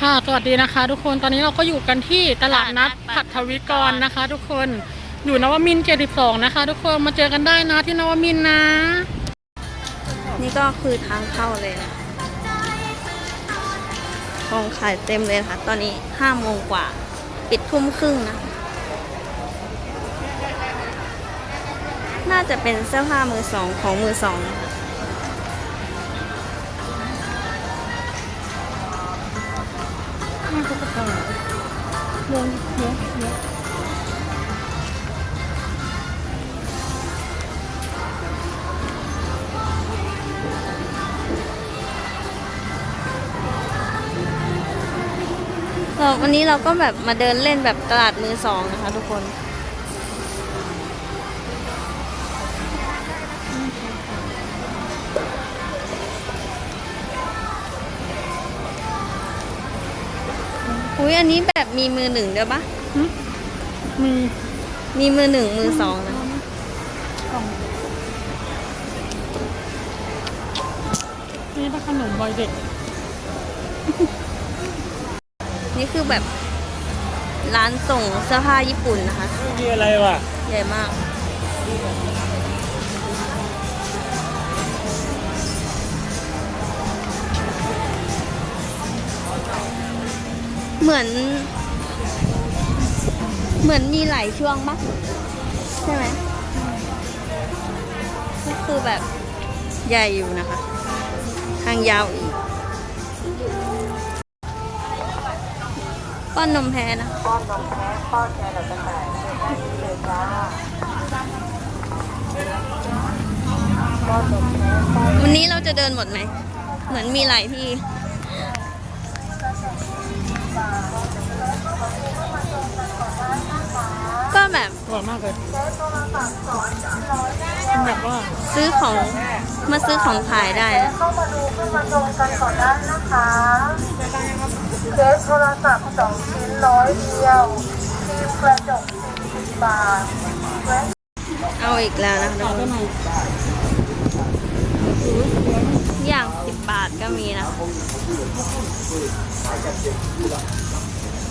ค่ะ สวัสดีนะคะทุกคน ตอนนี้เราก็อยู่กันที่ตลาดนัดผัทวิกรนะคะ ทุกคน อยู่นวมินทร์72นะคะ ทุกคน มาเจอกันได้นะที่นวมินทร์นะ นี่ก็คือทางเข้าเลยนะของขายเต็มเลยค่ะ ตอนนี้ห้าโมงกว่า ปิดทุ่มครึ่งนะ น่าจะเป็นเสื้อผ้ามือสองของมือสองนะคะ เราวันนี้เราก็แบบมาเดินเล่นแบบตลาดมือสองนะคะทุกคน อุ้ยอันนี้แบบมีมือหนึ่งด้วยปะมีมีมือหนึ่งมือสองนะกล่องนี่เป็นขนมวัยเด็ก นี่คือแบบร้านส่งเสื้อผ้าญี่ปุ่นนะคะ มีอะไรวะ ใหญ่มาก เหมือน เหมือนมีหลายช่วงปะใช่ไหมก็คือแบบใหญ่อยู่นะคะ ทางยาวอีก ป้อนนมแพ้นะวันนี้เราจะเดินหมดไหม เหมือนมีหลายที่ แบบอร่อยมากเลยแบบว่าซื้อของมาซื้อของขายได้นะเข้ามาดูขึ้นมาชมกันก่อนได้นะคะเคสโทรศัพท์สองชิ้นร้อยเดียวฟิล์มกระจก40บาทเอาอีกแล้วนะคะต่อได้ไหมอย่างสิบบาทก็มีนะ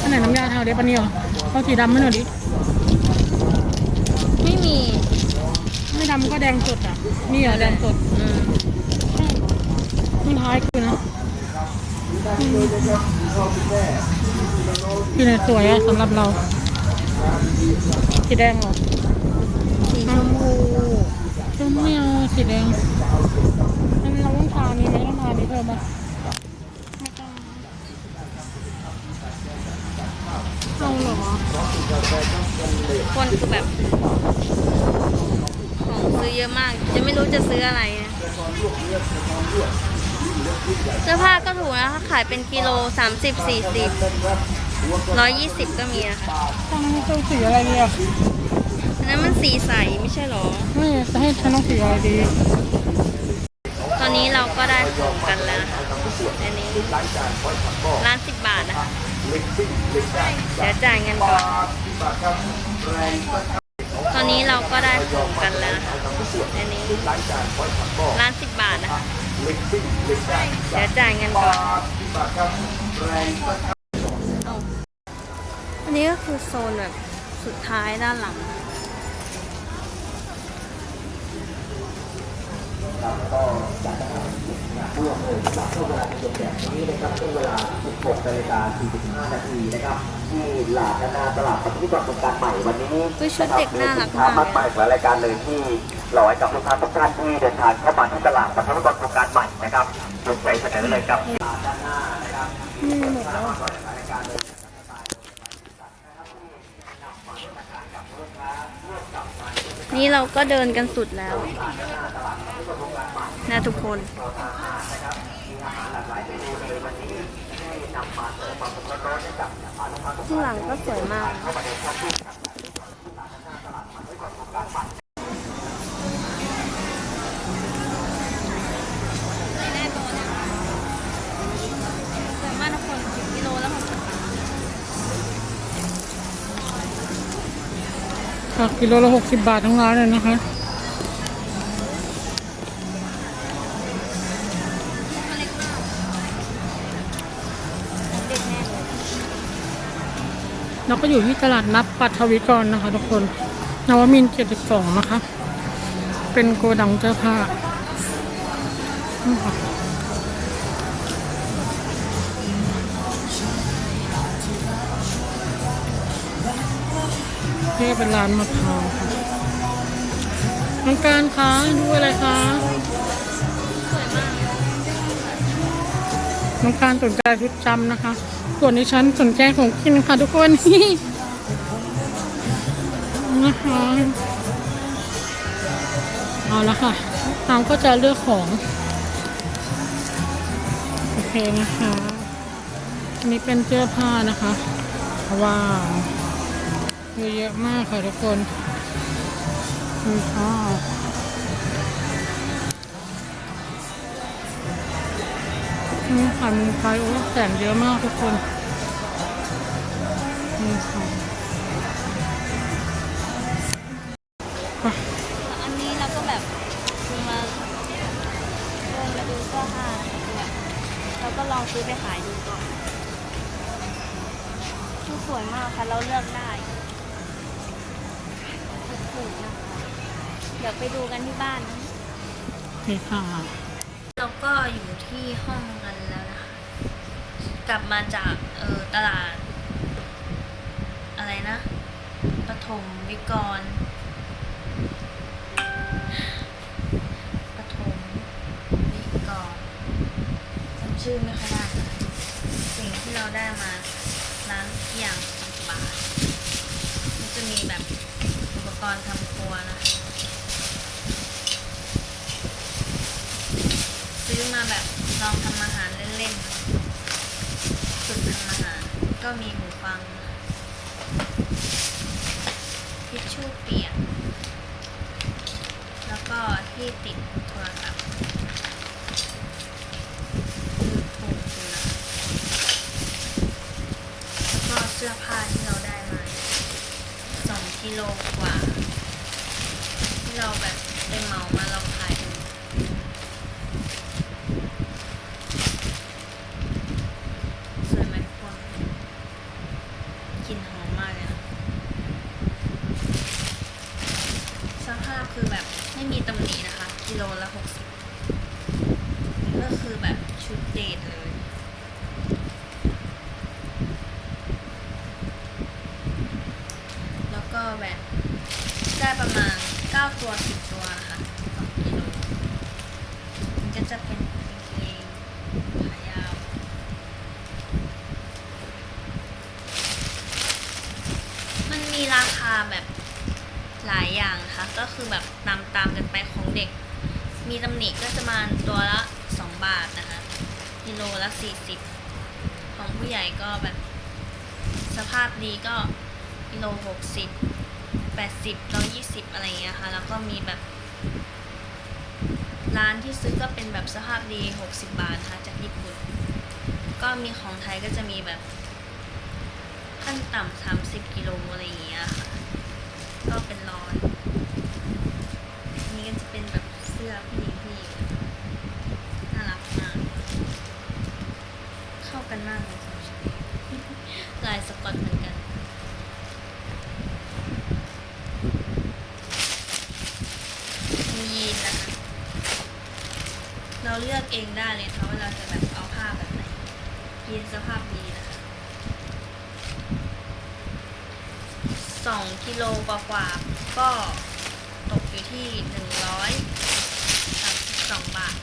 อันไหนน้ำยาทาเด็บอันนี้เหรอเอาสีดำมาหน่อยดิ ไม่มี ไม่ดำก็แดงสดอะ นี่เหรอแดงสดอืมมันท้ายคือนะคือเนี่ยสวยอะสำหรับเรา สีแดงเหรอ สีชมพูก็ไม่เอาสีแดงงั้นเราต้องทานี้ไหมต้องทานี้เพิ่มปะไม่ต้องเอาเหรอ คนคือแบบ ของซื้อเยอะมาก จะไม่รู้จะซื้ออะไรนะเสื้อผ้าก็ถูกนะคะขายเป็นกิโลสามสิบสี่สิบร้อยยี่สิบก็มีนะคะต้องต้องสีอะไรเนี่ยอันนั้นมันสีใสไม่ใช่หรอ ไม่จะให้ฉันต้องสีอะไรดีตอ นนี้เราก็ได้ของกันแล้วนะคะอันนี้ร้านสิบบาทนะคะเดี๋ยวจ่ายเงินก่อนตอนนี้เราก็ได้ของกันแล้วนะคะอันนี้ร้านสิบบาทนะคะเดี๋ยวจ่ายเงินก่อนอาอันนี้ก็คือโซนแบบสุดท้ายด้านหลัง 16นาฬิกา45นาทีนะครับ ที่หลาดนาตลาดปฏิบัติการใหม่วันนี้อุ๊ยชุดเด็กน่ารักสินค้ามากมากมายหลายรายการเลยที่เราให้กับลูกค้าทุกท่านที่เดินทางเข้ามาที่ตลาดปฏิบัติการใหม่นะครับยกใจเสนอเลยครับนี่เราก็เดินกันสุดแล้ว นะทุกคนนำมาเสิร์ฟความสดร้อนให้กับลูกค้าทุกข้างหลังก็สวยมากในช้อปปิ้งครับได้โลนะสวยมากทุกคนกิโลละหกสิบบาทผักกิโลละหกสิบบาททั้งร้านเลยนะคะ เราก็อยู่ที่ตลาดนัดปัทวิกรนะคะ ทุกคน นวมินเจ็ดสิบสองนะคะ เป็นโกดังเสื้อผ้านี่ค่ะนี่เป็นร้านมะพร้าวค่ะน้องการคะดูอะไรคะสวยมากน้องการสนใจชุดจำนะคะ ส่วนดิฉันสนใจของกินค่ะทุกคนนะคะเอาละค่ะ ตามก็จะเลือกของ โอเคนะคะอันนี้เป็นเสื้อผ้านะคะว้าวเยอะมากค่ะทุกคนมีผ้า นี่ค่ะมีไฟโอ้แสงเยอะมากทุกคนนี่ค่ะอันนี้เราก็แบบมาเดินมาดูเสื้อผ้าแบบเราก็ลองซื้อไปขายดูก่อนคือสวยมากค่ะ เราเลือกได้ถูกนะคะเดี๋ยวไปดูกันที่บ้านนะ นี่ค่ะ เราก็อยู่ที่ห้องกัน กลับมาจากเออตลาด อะไรนะปฐมวิกรปฐมวิกรจำชื่อไม่ค่อยได้ สิ่งที่เราได้มาร้านอย่างสิบบาทมันจะมีแบบอุปกรณ์ทำครัวนะคะซื้อมาแบบลองทำอาหารเล่นๆฝึกทำอาหาร ก็มีหูฟังทิชชู่เปียก แล้วก็ที่ติดโทรศัพท์คือผูกอยู่นะแล้วก็เสื้อผ้าที่เราได้มาสองกิโลกว่า ที่เราแบบไปเหมามาลองขายดู สวยไหมทุกคนกลิ่นหอมมากเลยนะสภาพคือแบบไม่มีตำหนินะคะ กิโลละหกสิบก็คือแบบชุดเดทเลย แวก็แบบได้ประมาณ 9 ตัว 10 ตัวนะคะต่อกิโลมันก็จะเป็นกางเกงขายาว มันมีราคาแบบหลายอย่างนะคะ ก็คือแบบตามตามกันไปของเด็ก มีตำหนิก็จะมาตัวละ 2 บาทนะคะกิโลละ 40 ของผู้ใหญ่ก็แบบสภาพดีก็กิโล 60 80 120 อะไรอย่างเงี้ยค่ะ แล้วก็มีแบบ ร้านที่ซื้อก็เป็นแบบสภาพดี 60 บาทนะคะจากญี่ปุ่น ก็มีของไทยก็จะมีแบบ ขั้นต่ำสามสิบกิโลอะไรอย่างเงี้ยค่ะ ก็เป็นร้อยนนี้ก็จะเป็นแบบเสื้อผู้หญิงผู้หญิงน่ารักมาก เข้ากันมากเลยสองชุดลายสกอตเหมือนกัน มียีนนะคะ เราเลือกเองได้เลยค่ะว่าเราจะแบบเอาผ้าแบบไหนยีนสภาพดีนะคะสองกิโลกว่ากว่าก็ตกอยู่ที่หนึ่งร้อยสามสิบสองบาท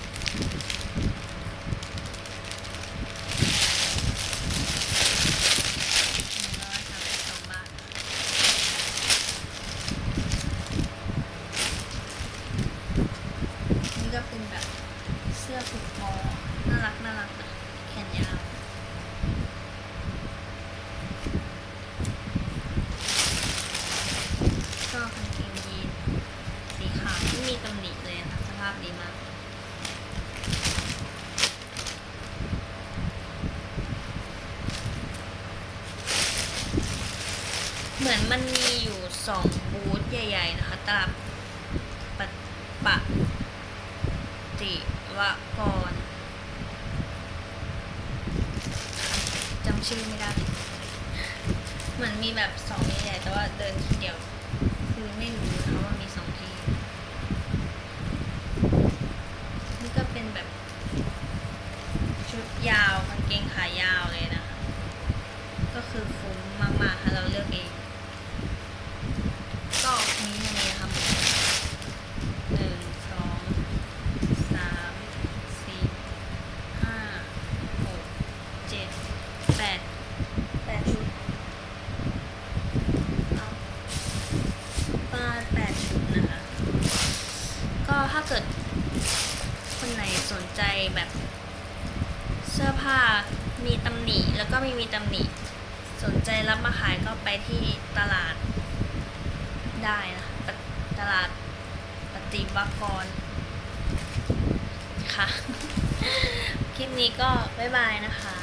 าพดีมากเหมือนมันมีอยู่สองบูธใหญ่ ๆ นะคะตลาดปะปะติวะกรจำชื่อไม่ได้ เหมือนมีแบบสองใหญ่แต่ว่าเดินทีเดียว คือไม่รู้นะว่ามีสอง ยาวเลยนะคะ ก็คือคุ้มมากๆค่ะเราเลือกเองก็มีเท่านี้นะคะหนึ่งสองสามสี่ห้าหกเจ็ดแปดแปดชุดเอาปาแปดชุดนะคะ ก็ถ้าเกิดคนไหนสนใจแบบ เสื้อผ้ามีตำหนิแล้วก็ไม่มีตำหนิ สนใจรับมาขายก็ไปที่ตลาดได้นะตลาดปฏิบัติกรค่ะ คลิปนี้ก็บ๊ายบายนะคะ